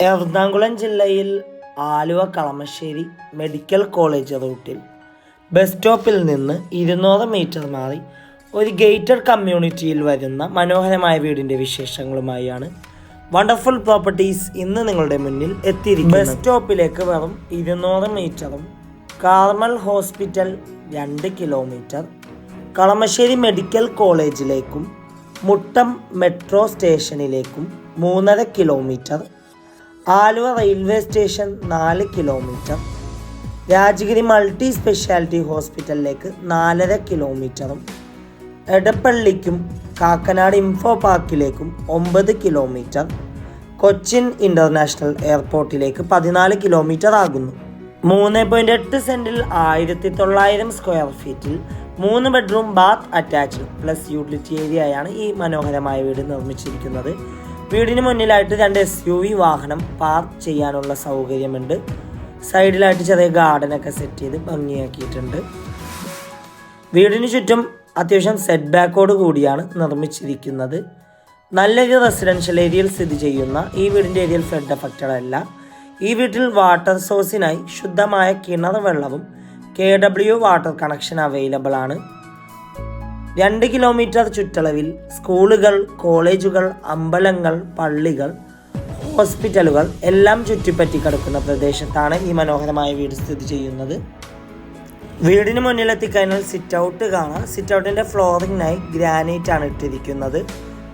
എറണാകുളം ജില്ലയിൽ Aluva Kalamassery medical college റൂട്ടിൽ bus സ്റ്റോപ്പിൽ നിന്ന് ഇരുന്നൂറ് മീറ്റർ മാറി ഒരു ഗേറ്റഡ് കമ്മ്യൂണിറ്റിയിൽ വരുന്ന മനോഹരമായ വീടിന്റെ വിശേഷങ്ങളുമായാണ് വണ്ടർഫുൾ പ്രോപ്പർട്ടീസ് ഇന്ന് നിങ്ങളുടെ മുന്നിൽ എത്തിയിരിക്കുന്നത്. ബസ് സ്റ്റോപ്പിലേക്ക് വെറും ഇരുന്നൂറ് മീറ്ററും കാർമൽ ഹോസ്പിറ്റൽ രണ്ട് കിലോമീറ്റർ കളമശ്ശേരി മെഡിക്കൽ കോളേജിലേക്കും മുട്ടം മെട്രോ സ്റ്റേഷനിലേക്കും മൂന്നര കിലോമീറ്റർ ആലുവ റെയിൽവേ സ്റ്റേഷൻ നാല് കിലോമീറ്റർ രാജഗിരി മൾട്ടി സ്പെഷ്യാലിറ്റി ഹോസ്പിറ്റലിലേക്ക് നാലര കിലോമീറ്ററും എടപ്പള്ളിക്കും കാക്കനാട് ഇൻഫോ പാർക്കിലേക്കും ഒമ്പത് കിലോമീറ്റർ കൊച്ചിൻ ഇന്റർനാഷണൽ എയർപോർട്ടിലേക്ക് പതിനാല് കിലോമീറ്റർ ആകുന്നു. മൂന്ന് പോയിന്റ് എട്ട് സെന്റിൽ ആയിരത്തി തൊള്ളായിരം സ്ക്വയർ ഫീറ്റിൽ മൂന്ന് bedroom bath attached plus utility ഏരിയയാണ് ഈ മനോഹരമായ വീട് നിർമ്മിച്ചിരിക്കുന്നത്. വീടിന് മുന്നിലായിട്ട് രണ്ട് എസ് യു വി വാഹനം പാർക്ക് ചെയ്യാനുള്ള സൗകര്യമുണ്ട്. സൈഡിലായിട്ട് ചെറിയ ഗാർഡനൊക്കെ സെറ്റ് ചെയ്ത് ഭംഗിയാക്കിയിട്ടുണ്ട്. വീടിന് ചുറ്റും അത്യാവശ്യം സെറ്റ് ബാക്കോട് കൂടിയാണ് നിർമ്മിച്ചിരിക്കുന്നത്. നല്ലൊരു റെസിഡൻഷ്യൽ ഏരിയയിൽ സ്ഥിതി ചെയ്യുന്ന ഈ വീടിന്റെ ഏരിയയിൽ ഫ്ലഡ് എഫക്റ്റഡ് അല്ല ഈ വീട്ടിൽ വാട്ടർ സോഴ്സിനായി ശുദ്ധമായ കിണർ വെള്ളവും K W water connection available ആണ്. രണ്ട് കിലോമീറ്റർ ചുറ്റളവിൽ സ്കൂളുകൾ കോളേജുകൾ അമ്പലങ്ങൾ പള്ളികൾ ഹോസ്പിറ്റലുകൾ എല്ലാം ചുറ്റിപ്പറ്റി കിടക്കുന്ന പ്രദേശത്താണ് ഈ മനോഹരമായ വീട് സ്ഥിതി ചെയ്യുന്നത്. വീടിന് മുന്നിലെത്തിക്കഴിഞ്ഞാൽ സിറ്റ് ഔട്ട് കാണാം. സിറ്റ് ഔട്ടിന്റെ ഫ്ലോറിങ്ങിനായി ഗ്രാനൈറ്റ് ആണ് ഇട്ടിരിക്കുന്നത്.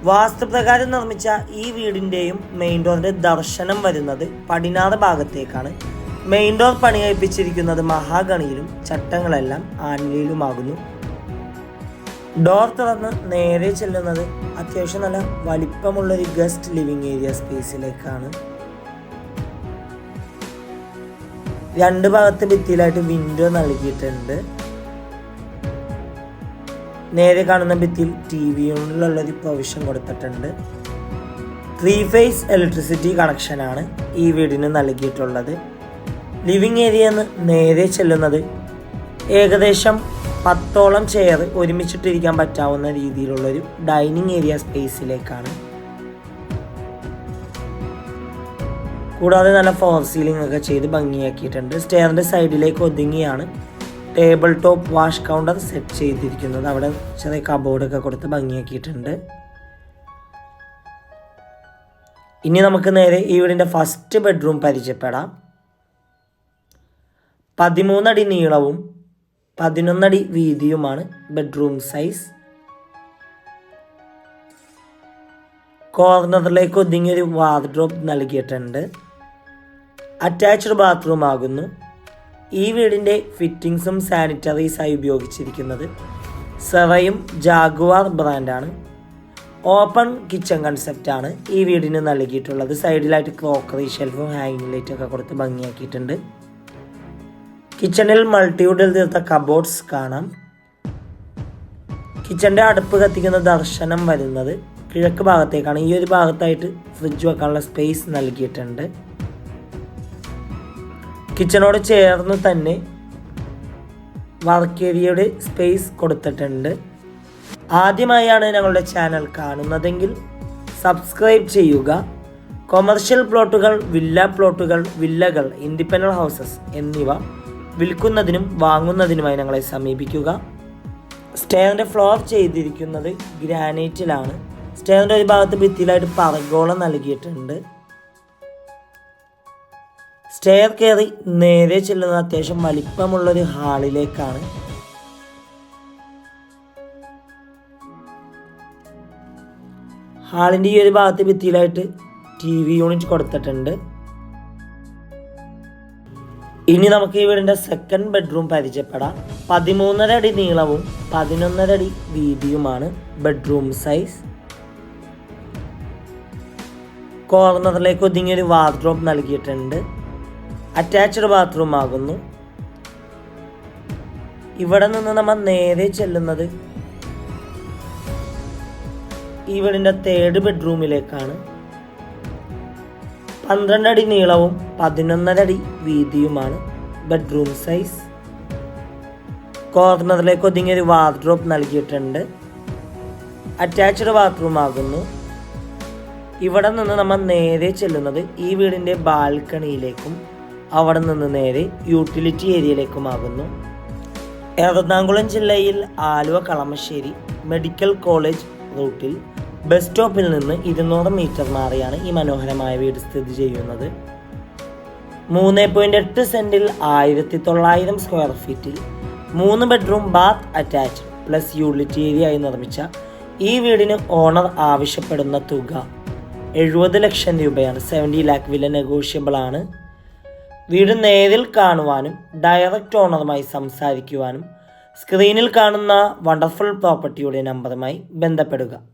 വാസ്തുപ്രകാരം നിർമ്മിച്ച ഈ വീടിന്റെയും മെയിൻ ഡോറിന്റെ ദർശനം വരുന്നത് പടിഞ്ഞാറ് ഭാഗത്തേക്കാണ്. മെയിൻ ഡോർ പണി കഴിപ്പിച്ചിരിക്കുന്നത് മഹാഗണിയിലും ചട്ടങ്ങളെല്ലാം ആനിലയിലുമാകുന്നു ഡോർ തുറന്ന് നേരെ ചെല്ലുന്നത് അത്യാവശ്യം നല്ല വലിപ്പമുള്ള ഒരു ഗസ്റ്റ് ലിവിങ് ഏരിയ സ്പേസിലേക്കാണ് രണ്ട് ഭാഗത്ത് ഭിത്തിയിലായിട്ട് വിൻഡോ നൽകിയിട്ടുണ്ട്. നേരെ കാണുന്ന ഭിത്തിയിൽ ടി വി യൂണിലുള്ളൊരു പ്രൊവിഷൻ കൊടുത്തിട്ടുണ്ട്. ത്രീ ഫേസ് ഇലക്ട്രിസിറ്റി കണക്ഷനാണ് ഈ വീടിന് നൽകിയിട്ടുള്ളത്. ലിവിങ് ഏരിയ നിന്ന് നേരെ ചെല്ലുന്നത് ഏകദേശം പത്തോളം ചെയർ ഒരുമിച്ചിട്ടിരിക്കാൻ പറ്റാവുന്ന രീതിയിലുള്ളൊരു ഡൈനിങ് ഏരിയ സ്പേസിലേക്കാണ് കൂടാതെ നല്ല ഫോർ സീലിംഗ് ഒക്കെ ചെയ്ത് ഭംഗിയാക്കിയിട്ടുണ്ട്. സ്റ്റെയറിന്റെ സൈഡിലേക്ക് ഒതുങ്ങിയാണ് table top wash counter set ചെയ്തിരിക്കുന്നത്. അവിടെ ചെറിയ കബോർഡൊക്കെ കൊടുത്ത് ഭംഗിയാക്കിയിട്ടുണ്ട്. ഇനി നമുക്ക് നേരെ ഈ വീടിന്റെ ഫസ്റ്റ് ബെഡ്റൂം പരിചയപ്പെടാം. പതിമൂന്നടി നീളവും പതിനൊന്നടി വീതിയുമാണ് ബെഡ്റൂം സൈസ് കോർണറിലേക്ക് ഒതുങ്ങിയൊരു വാർഡ്രോബ് നൽകിയിട്ടുണ്ട്. അറ്റാച്ച്ഡ് ബാത്റൂം ആകുന്നു. ഈ വീടിന്റെ ഫിറ്റിങ്സും സാനിറ്ററീസായി ഉപയോഗിച്ചിരിക്കുന്നത് സെറയും ജാഗുവാർ ബ്രാൻഡാണ് ഓപ്പൺ കിച്ചൺ കൺസെപ്റ്റാണ് ഈ വീടിന് നൽകിയിട്ടുള്ളത്. സൈഡിലായിട്ട് ക്രോക്കറി ഷെൽഫും ഹാങ്ങിങ് ലൈറ്റൊക്കെ കൊടുത്ത് ഭംഗിയാക്കിയിട്ടുണ്ട്. കിച്ചണിൽ മൾട്ടിവുഡിൽ തീർത്ത കബോർഡ്സ് കാണാം. കിച്ചന്റെ അടുപ്പ് കത്തിക്കുന്ന ദർശനം വരുന്നത് കിഴക്ക് ഭാഗത്തേക്കാണ്. ഈ ഒരു ഭാഗത്തായിട്ട് ഫ്രിഡ്ജ് വെക്കാനുള്ള സ്പേസ് നൽകിയിട്ടുണ്ട്. കിച്ചണോട് ചേർന്ന് തന്നെ വർക്ക് ഏരിയയുടെ സ്പേസ് കൊടുത്തിട്ടുണ്ട്. ആദ്യമായാണ് ഞങ്ങളുടെ ചാനൽ കാണുന്നതെങ്കിൽ സബ്സ്ക്രൈബ് ചെയ്യുക. കൊമേർഷ്യൽ പ്ലോട്ടുകൾ വില്ല പ്ലോട്ടുകൾ വില്ലകൾ ഇൻഡിപെൻഡന്റ് ഹൗസസ് എന്നിവ വിൽക്കുന്നതിനും വാങ്ങുന്നതിനുമായി ഞങ്ങളെ സമീപിക്കുക. സ്റ്റേറിന്റെ ഫ്ലോർ ചെയ്തിരിക്കുന്നത് ഗ്രാനൈറ്റിലാണ്. സ്റ്റേറിന്റെ ഒരു ഭാഗത്ത് ഭിത്തിയിലായിട്ട് പറഗോളം നൽകിയിട്ടുണ്ട്. സ്റ്റെയർ കയറി നേരെ ചെല്ലുന്നത് അത്യാവശ്യം വലിപ്പമുള്ളൊരു ഹാളിലേക്കാണ്. ഹാളിന്റെ ഈ ഒരു ഭാഗത്ത് ഭിത്തിയിലായിട്ട് ടി വി യൂണിറ്റ് കൊടുത്തിട്ടുണ്ട്. ഇനി നമുക്ക് ഈ വീടിന്റെ സെക്കൻഡ് ബെഡ്റൂം പരിചയപ്പെടാം. പതിമൂന്നര അടി നീളവും പതിനൊന്നര അടി വീതിയുമാണ് ബെഡ്റൂം സൈസ് കോർണറിലേക്ക് ഒതുങ്ങിയൊരു വാർഡ്രോബ് നൽകിയിട്ടുണ്ട്. അറ്റാച്ച്ഡ് ബാത്റൂം ആകുന്നു. ഇവിടെ നിന്ന് നമ്മൾ നേരെ ചെല്ലുന്നത് ഈ വീടിന്റെ തേർഡ് ബെഡ്റൂമിലേക്കാണ് പന്ത്രണ്ട് അടി നീളവും പതിനൊന്നര അടി വീതിയുമാണ് ബെഡ്റൂം സൈസ് കോർണറിലേക്ക് ഒതുങ്ങിയൊരു വാർഡ്രോബ് നൽകിയിട്ടുണ്ട്. അറ്റാച്ച്ഡ് ബാത്റൂം ആകുന്നു. ഇവിടെ നിന്ന് നമ്മൾ നേരെ ചെല്ലുന്നത് ഈ വീടിന്റെ ബാൽക്കണിയിലേക്കും അവിടെ നിന്ന് നേരെ യൂട്ടിലിറ്റി ഏരിയയിലേക്കുമാകുന്നു എറണാകുളം ജില്ലയിൽ ആലുവ കളമശ്ശേരി മെഡിക്കൽ കോളേജ് റൂട്ടിൽ ബസ് സ്റ്റോപ്പിൽ നിന്ന് ഇരുന്നൂറ് മീറ്റർ മാറിയാണ് ഈ മനോഹരമായ വീട് സ്ഥിതി ചെയ്യുന്നത്. മൂന്ന് പോയിന്റ് എട്ട് സെന്റിൽ ആയിരത്തി തൊള്ളായിരം സ്ക്വയർ ഫീറ്റിൽ മൂന്ന് bedroom bath attach plus unit area ആയി നിർമ്മിച്ച ഈ വീടിന് ഓണർ ആവശ്യപ്പെടുന്ന തുക എഴുപത് ലക്ഷം രൂപയാണ്. സെവന്റി ലാക്ക് വില നെഗോഷ്യബിൾ ആണ്. വീട് നേരിൽ കാണുവാനും ഡയറക്റ്റ് ഓണറുമായി സംസാരിക്കുവാനും സ്ക്രീനിൽ കാണുന്ന വണ്ടർഫുൾ പ്രോപ്പർട്ടിയുടെ നമ്പറുമായി ബന്ധപ്പെടുക.